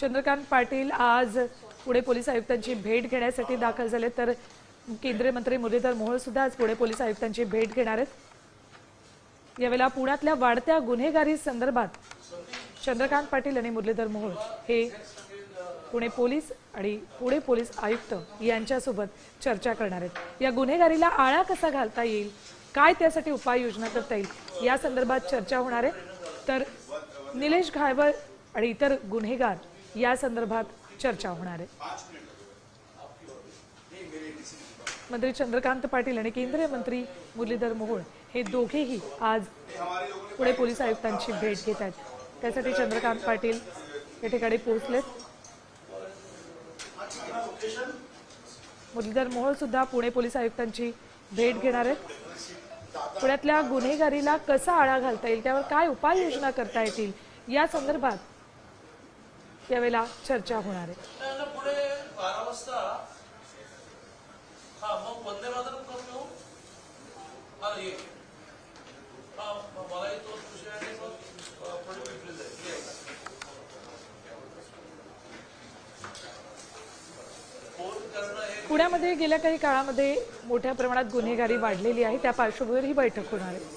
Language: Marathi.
चंद्रकांत पाटील आज पुणे पोलीस आयुक्तांची भेट घेण्यासाठी दाखल झाले. तर केंद्रीय मंत्री मुरलीधर मोहोळ सुद्धा आज पुणे पोलीस आयुक्तांची भेट घेणार आहेत. यावेळेला पुण्यातल्या वाढत्या गुन्हेगारी संदर्भात चंद्रकांत पाटील आणि मुरलीधर मोहोळ हे पुणे पोलीस आणि पुणे पोलीस आयुक्त यांच्यासोबत चर्चा करणार आहेत. या गुन्हेगारीला आळा कसा घालता येईल? काय त्यासाठी उपाययोजना करता येईल? या संदर्भात चर्चा होणार आहे. तर निलेश घायवळ आणि इतर गुन्हेगार या संदर्भात चर्चा होणार आहे. मंत्री चंद्रकांत पाटील आणि केंद्रीय मंत्री मुरलीधर मोहोळ हे दोघेही आज पुणे पोलीस आयुक्तांची भेट घेत आहेत. त्यासाठी चंद्रकांत पाटील या ठिकाणी पोहोचलेत. मुरलीधर मोहोळ सुद्धा पुणे पोलीस आयुक्तांची भेट घेणार आहेत. पुण्यातल्या गुन्हेगारीला कसा आळा घालता येईल त्यावर काय उपाययोजना करता येतील या संदर्भात यावेळेला चर्चा होणार आहे. पुढे बारा वाजता हा मग वंदे मातरम करून येऊ हा ये. हा म- मला तोच विषय आणि मग अ, पुढे भेटले जाईल. ये. फोन करणं हे पुण्यामध्ये गेल्या काही काळामध्ये मोठ्या प्रमाणात गुन्हेगारी वाढलेली आहे. त्या पार्श्वभूमीवर ही बैठक होणार आहे.